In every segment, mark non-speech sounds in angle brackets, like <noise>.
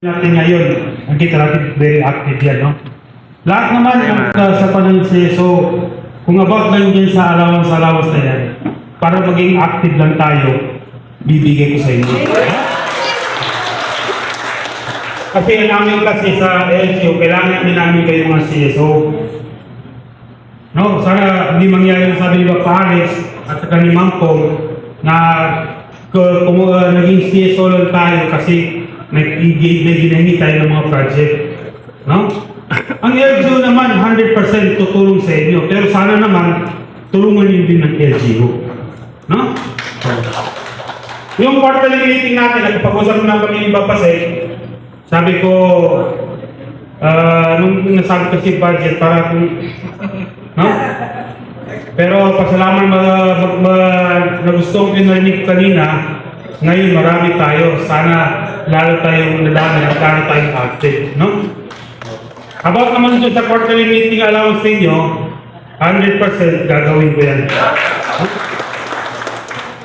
natin ngayon, nakita natin very active yan, no? Lahat naman ng uh, sa panansi, so kung about lang din sa allowance-allowance na yan, para maging active lang tayo, bibigay ko sa inyo. Kasi ang namin kasi sa LGU, kailangan din namin kayo mga CSO. No, sana hindi mangyari yung sabi ni Dr. Alex at saka ni Ma'am Pong na k- kung uh, naging CSO lang tayo kasi na ginahingi tayo ng mga project. No? <laughs> Ang LGU naman, 100% tutulong sa inyo. Pero sana naman, tulungan niyo din ng LGU. No? Yung quarterly meeting natin, nagpag-usap na kami ni Bapasay, sabi ko, ah, nung nasabi kasi budget para kung, no? Pero pasalamat ma, ma, ma, na gusto ko kanina, ngayon marami tayo. Sana lalo tayong nadami at lalo tayong active, no? About naman dito sa quarterly meeting allowance ninyo, 100% gagawin ko yan.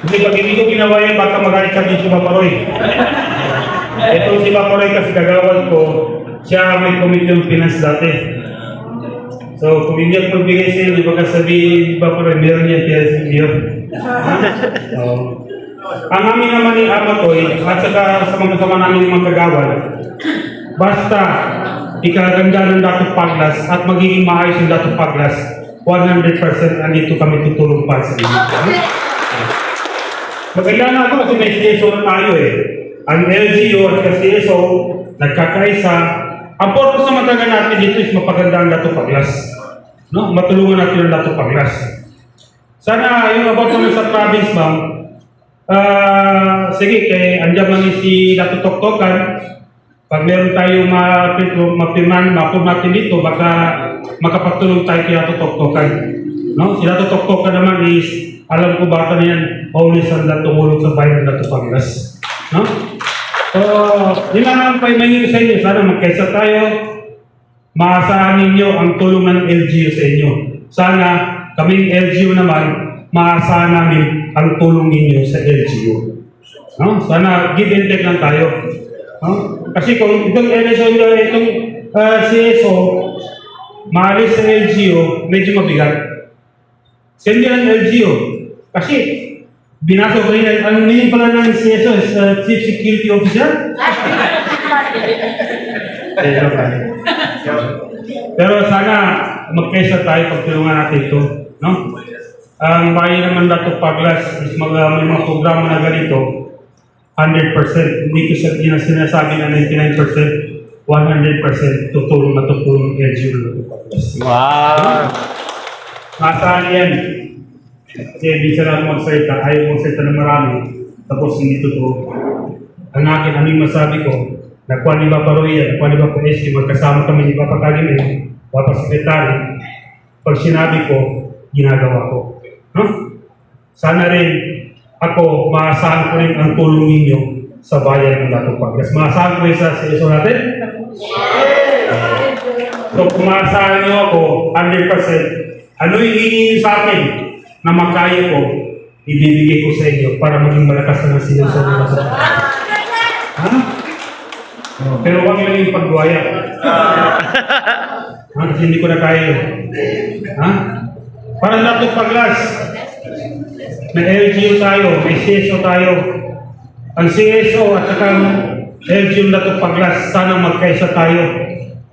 Kasi pag hindi ko ginawa yan, baka magalit sa akin si Paparoy. Ito si Paparoy kasi kagawad ko, siya may committee ng finance dati. So, kung hindi ako magbigay sa inyo, baka sabihin Paparoy, meron yan kaya sa inyo. So, ang amin naman ni Amatoy, at saka sa mga kasama namin mga kagawad, basta ikaganda ng Dato Paglas at magiging maayos yung Dato Paglas, 100% andito kami tutulong para sa inyo. Maganda na ako kasi may CSO na tayo eh. Ang LGU at ang CSO, nagkakaisa. Ang purpose naman talaga natin dito is mapaganda ang Dato Paglas. No? Matulungan natin ang Dato Paglas. Sana yung about sa province, ma'am, ah sige, kay andyan man si Dato Toktokan, pag meron tayong mapirman, mapurmatin dito, baka makapagtulong tayo kay Dato Toktokan. No? Si Dato Toktokan naman is, alam ko bata na yan, always ang tumulong sa bayan ng Dato Pangras. No? So, yun lang ang paimayin ko sa inyo. Sana magkaisa tayo. Maasahan ninyo ang tulong ng LGU sa inyo. Sana kaming LGU naman, maasahan namin ang tulong ninyo sa LGU. No? Sana give and take lang tayo. No? Kasi kung itong LSO, itong uh, CSO, maalis sa LGU, medyo mabigat. Send ng LGU. Kasi, binasa ko rin, ang name pala ng CSO is uh, Chief Security Officer. Joke lang. Pero sana magkaisa tayo pagtulungan natin ito. No? Ang bayan naman dato Paglas is mag, uh, may mga programa na ganito, 100%. Hindi ko sa hindi na sinasabi na 99%, 100% tutulong na tutulong LGU na dato Paglas. Wow! Nasaan yan? Kasi di siya lang magsalita, ayaw magsalita ng marami, tapos hindi totoo. Ang akin, ano yung masabi ko, nakuha ni Papa Roy yan, nakuha ni Papa SK, magkasama kami ni Papa Kalimel, Papa Secretary, pag sinabi ko, ginagawa ko. No? Sana rin, ako, maasahan ko rin ang tulong ninyo sa bayan ng Dato Paglas. Maasahan ko rin sa CSO natin? So kung maasahan niyo ako, 100%, ano yung niyo sa akin na makaya ko, ibibigay ko sa inyo para maging malakas na sinusunod na sa Ha? Oh, pero huwag lang yung pagbuhaya. <laughs> ha? Kasi hindi ko na kaya yun. Ha? Para laptop paglas. May LGU tayo, may CSO tayo. Ang CSO at saka ang LGU na to paglas, sana magkaisa tayo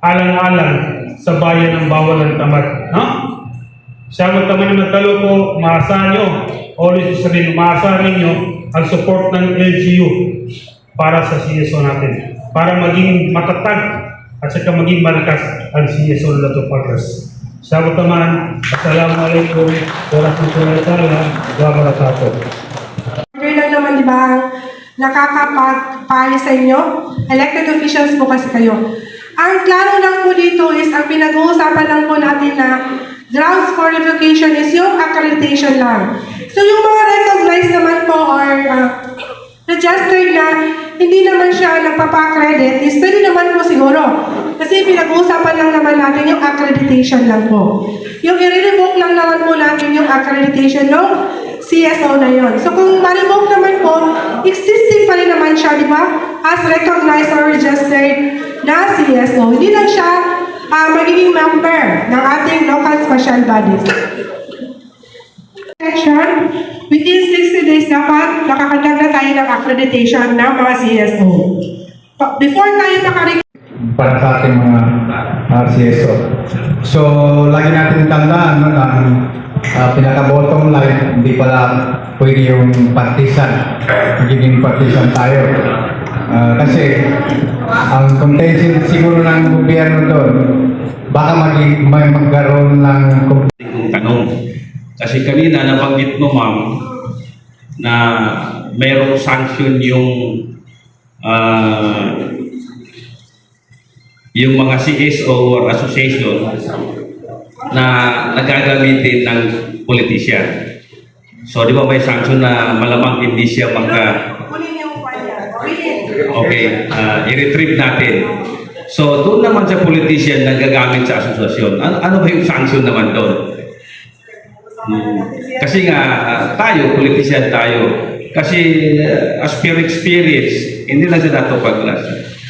alang-alang sa bayan ng bawal ng tamad. Ha? Siya magtaman ng nagtalo ko, maasahan nyo, always sabihin, maasahan ninyo ang support ng LGU para sa CSO natin. Para maging matatag at saka maging malakas ang CSO na ito pagkas. Sabat naman, Assalamualaikum warahmatullahi wabarakatuh. Order lang naman, di ba, nakakapagpali sa inyo? Elected officials po kasi kayo. Ang klaro lang po dito is, ang pinag-uusapan lang po natin na grounds for revocation is yung accreditation lang. So yung mga recognized naman po or uh, registered na hindi naman siya nagpapa-credit is pwede naman po siguro. Kasi pinag-uusapan lang naman natin yung accreditation lang po. Yung i-revoke lang naman po natin yung accreditation ng CSO na yon. So kung ma-revoke naman po, existing pa rin naman siya, di ba? As recognized or registered na CSO. Hindi lang siya ah, magiging member ng ating local special bodies. Section, within 60 days dapat nakakandag na tayo ng accreditation ng mga CSO. Before tayo makarig para sa ating mga uh, CSO. So, lagi natin tandaan no, na uh, pinaka-bottom line, hindi pala pwede yung partisan. Magiging partisan tayo. Ah, kasi, ang contention siguro ng gobyerno doon, baka maging, may magkaroon ng tanong. Kasi kanina nabanggit mo ma'am na mayroong sanction yung ah, yung mga CSO or association na nagagamitin ng politician. So di ba may sanction na malamang hindi siya. Kunin. Okay, uh, i-retrieve natin. So, doon naman sa politician na gagamit sa asosasyon, ano, ano ba yung sanction naman doon? Hmm. Kasi nga, uh, tayo, politician tayo, kasi uh, as per experience, hindi lang sa Dato Paglas,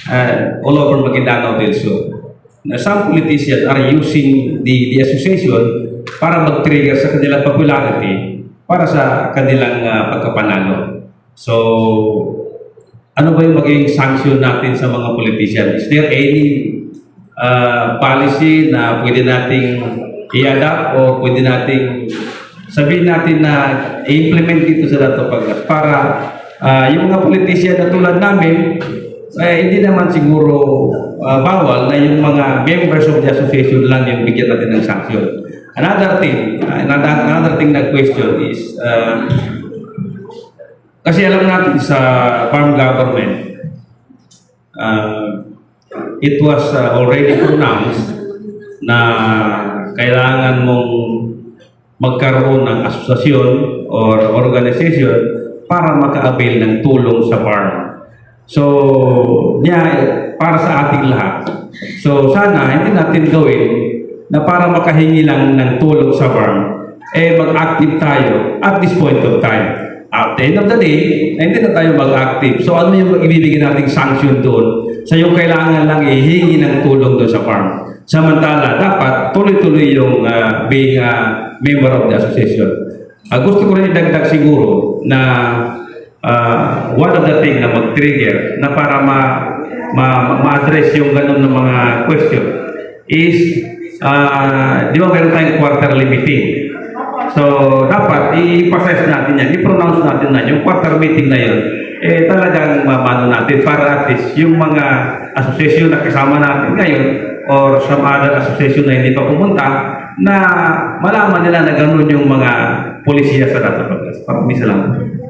uh, all over Maguindanao del Sur, na some politicians are using the, the association para mag-trigger sa kanilang popularity para sa kanilang uh, pagkapanalo. So, ano ba yung magiging sanction natin sa mga politician? Is there any uh, policy na pwede nating i-adapt o pwede nating sabihin natin na i-implement dito sa Dato Paglas para uh, yung mga politician na tulad namin, eh, hindi naman siguro uh, bawal na yung mga members of the association lang yung bigyan natin ng sanction. Another thing, uh, another, another thing na question is, uh, kasi alam natin sa farm government, uh, it was uh, already pronounced na kailangan mong magkaroon ng asosasyon or organization para maka-avail ng tulong sa farm. So, niya, para sa ating lahat. So, sana hindi natin gawin na para makahingi lang ng tulong sa farm, eh mag-active tayo at this point of time. At the end of the day, eh, hindi na tayo mag-active. So ano yung ibibigay nating sanction doon sa yung kailangan lang ihingi ng tulong doon sa farm. Samantala, dapat tuloy-tuloy yung ah, being a member of the association. Ah, gusto ko rin idagdag siguro na ah, one of the thing na mag-trigger na para ma, ma, ma-address yung ganun ng mga question is, ah, di ba meron tayong quarterly meeting? So, dapat i-emphasize natin yan, i-pronounce natin na yung quarter meeting na yun, eh talagang mamano natin para at least yung mga association na kasama natin ngayon or some other association na hindi pa pumunta, na malaman nila na ganun yung mga polisiya sa Dato Paglas. Parang salamat.